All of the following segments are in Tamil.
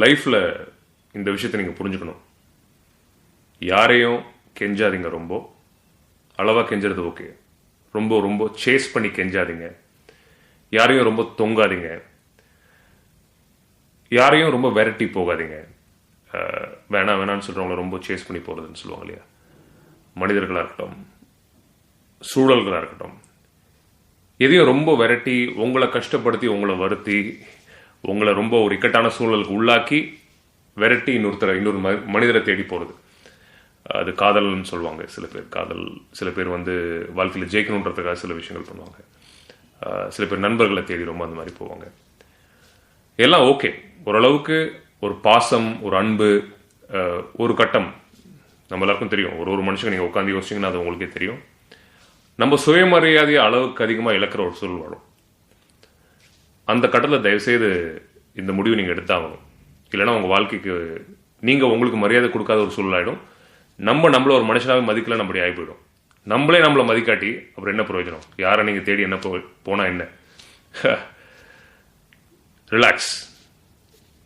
லைஃப்பில் இந்த விஷயத்தை நீங்கள் புரிஞ்சுக்கணும். யாரையும் கெஞ்சாதீங்க ரொம்ப. அளவாக கெஞ்சுறது ஓகே ரொம்ப ரொம்ப சேஸ் பண்ணி கெஞ்சாதீங்க. யாரையும் ரொம்ப தொங்காதீங்க. யாரையும் ரொம்ப வெரைட்டி போகாதீங்க. வேணாம் வேணான்னு சொல்கிறவங்கள ரொம்ப சேஸ் பண்ணி போகிறதுன்னு சொல்லுவாங்க இல்லையா? மனிதர்களாக இருக்கட்டும் சூழல்களாக இருக்கட்டும். எதையும் ரொம்ப விரட்டி உங்களை கஷ்டப்படுத்தி உங்களை வருத்தி உங்களை ரொம்ப ஒரு இக்கட்டான சூழலுக்கு உள்ளாக்கி விரட்டி இன்னொருத்தரை இன்னொரு ம- மனிதரை தேடி போகிறது அது காதல்னு சொல்லுவாங்க. சில பேர் காதல் சில பேர் வந்து வாழ்க்கையில் ஜெயிக்கணுன்றதுக்காக சில விஷயங்கள் பண்ணுவாங்க. சில பேர் நண்பர்களை தேடி ரொம்ப அந்த மாதிரி போவாங்க. எல்லாம் ஓகே. ஓரளவுக்கு ஒரு பாசம் ஒரு அன்பு ஒரு கட்டம். நம்ம எல்லாருக்கும் தெரியும். ஒரு ஒரு மனுஷங்க நீங்கள் உட்காந்து யோசிச்சிங்கன்னா அது உங்களுக்கே தெரியும். நம்ம சுயமரியாதையை அளவுக்கு அதிகமாக இழக்கிற ஒரு சூழல் வரும் அந்த கட்டத்தில் தயவுசெய்து இந்த முடிவு நீங்கள் எடுத்தாகணும். இல்லைன்னா உங்கள் வாழ்க்கைக்கு நீங்கள் உங்களுக்கு மரியாதை கொடுக்காத ஒரு சூழலாயிடும் நம்ம நம்மள ஒரு மனுஷனாகவே மதிக்கல அப்படி ஆகி போயிடும். நம்மளே நம்மளை மதிக்காட்டி அப்புறம் என்ன பிரயோஜனம்? யாரை நீங்கள் தேடி என்ன போனால் என்ன? ரிலாக்ஸ்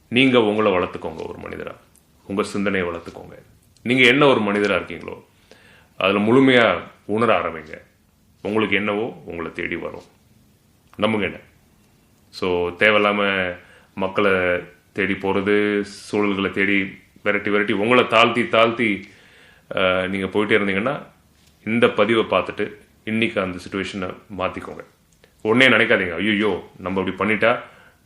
நீங்கள் உங்களை வளர்த்துக்கோங்க ஒரு மனிதராக உங்கள் சிந்தனையை வளர்த்துக்கோங்க. நீங்கள் என்ன ஒரு மனிதராக இருக்கீங்களோ அதில் முழுமையாக உணர ஆரம்பிங்க. உங்களுக்கு என்னவோ உங்களை தேடி வரும். நம்புங்க என்ன? ஸோ தேவையில்லாமல் மக்களை தேடி போகிறது சூழல்களை தேடி விரட்டி விரட்டி உங்களை தாழ்த்தி தாழ்த்தி நீங்கள் போயிட்டே இருந்தீங்கன்னா இந்த பதிவை பார்த்துட்டு இன்னைக்கு அந்த சுச்சுவேஷனை மாற்றிக்கோங்க உடனே நினைக்காதீங்க ஐயோ நம்ம இப்படி பண்ணிட்டா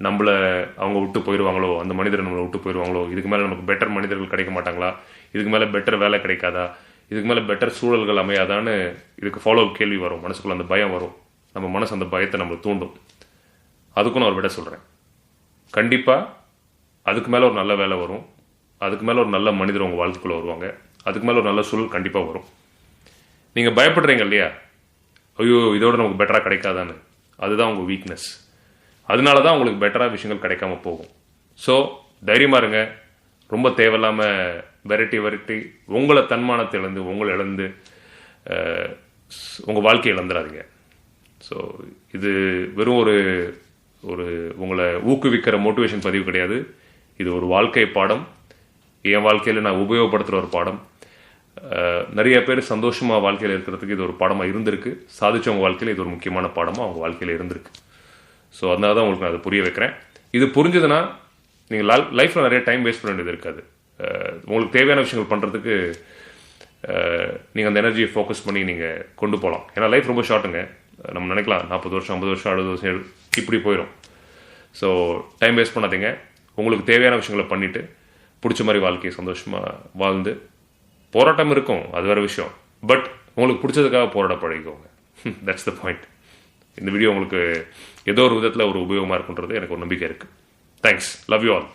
நம்மளை அவங்க விட்டு போயிடுவாங்களோ அந்த மனிதர் நம்மளை விட்டு போயிடுவாங்களோ இதுக்கு மேலே நமக்கு பெட்டர் மனிதர்கள் கிடைக்க மாட்டாங்களா இதுக்கு மேலே பெட்டர் வேலை கிடைக்காதா இதுக்கு மேலே பெட்டர் சூழல்கள் அமையாதான்னு இதுக்கு ஃபாலோ கேள்வி வரும் மனசுக்குள்ள அந்த பயம் வரும். நம்ம மனசு அந்த பயத்தை நம்மளை தூண்டும். அதுக்கும் நான் ஒரு விட சொல்கிறேன் கண்டிப்பாக அதுக்கு மேலே ஒரு நல்ல வேலை வரும். அதுக்கு மேலே ஒரு நல்ல மனிதர் உங்கள் வாழ்த்துக்குள்ளே வருவாங்க. அதுக்கு மேலே ஒரு நல்ல சூழல் கண்டிப்பாக வரும். நீங்கள் பயப்படுறீங்க இல்லையா? ஐயோ இதோட நமக்கு பெட்டராக கிடைக்காதான்னு. அதுதான் உங்கள் வீக்னஸ் அதனால தான் உங்களுக்கு பெட்டராக விஷயங்கள் கிடைக்காம போகும். ஸோ தைரியமாக இருங்க. ரொம்ப தேவையில்லாமல் வெரைட்டி வெரைட்டி உங்களை தன்மானத்தை இழந்து உங்களை இழந்து உங்கள் வாழ்க்கையை இழந்துடாதீங்க. ஸோ இது வெறும் ஒரு ஒரு உங்களை ஊக்குவிக்கிற மோட்டிவேஷன் பதிவு கிடையாது. இது ஒரு வாழ்க்கை பாடம். என் வாழ்க்கையில் நான் உபயோகப்படுத்துகிற ஒரு பாடம். நிறைய பேர் சந்தோஷமாக வாழ்க்கையில் இருக்கிறதுக்கு இது ஒரு பாடமாக இருந்திருக்கு. சாதிச்சவங்க வாழ்க்கையில் இது ஒரு முக்கியமான பாடமாக அவங்க வாழ்க்கையில் இருந்திருக்கு. ஸோ அதனால தான் உங்களுக்கு நான் அதை புரிய வைக்கிறேன். இது புரிஞ்சதுன்னா நீங்கள் லைஃப்பில் நிறைய டைம் வேஸ்ட் பண்ண வேண்டியது இருக்காது. உங்களுக்கு தேவையான விஷயங்கள் பண்ணுறதுக்கு நீங்கள் அந்த எனர்ஜியை ஃபோக்கஸ் பண்ணி நீங்கள் கொண்டு போகலாம். ஏன்னா லைஃப் ரொம்ப ஷார்ட்டுங்க நம்ம நினைக்கலாம் நாற்பது வருஷம் ஐம்பது வருஷம் அறுபது வருஷம் இப்படி போயிடும் ஸோ டைம் வேஸ்ட் பண்ணாதீங்க. உங்களுக்கு தேவையான விஷயங்களை பண்ணிவிட்டு பிடிச்ச மாதிரி வாழ்க்கையை சந்தோஷமாக வாழ்ந்து போராட்டம் இருக்கும் அது வேறு விஷயம். பட் உங்களுக்கு பிடிச்சதுக்காக போராட பழகிக்கோங்க தட்ஸ் த பாயிண்ட் இந்த வீடியோ உங்களுக்கு ஏதோ ஒரு விதத்தில் ஒரு உபயோகமாக இருக்குன்றது எனக்கு ஒரு நம்பிக்கை இருக்குது தேங்க்ஸ் லவ் யூ ஆல்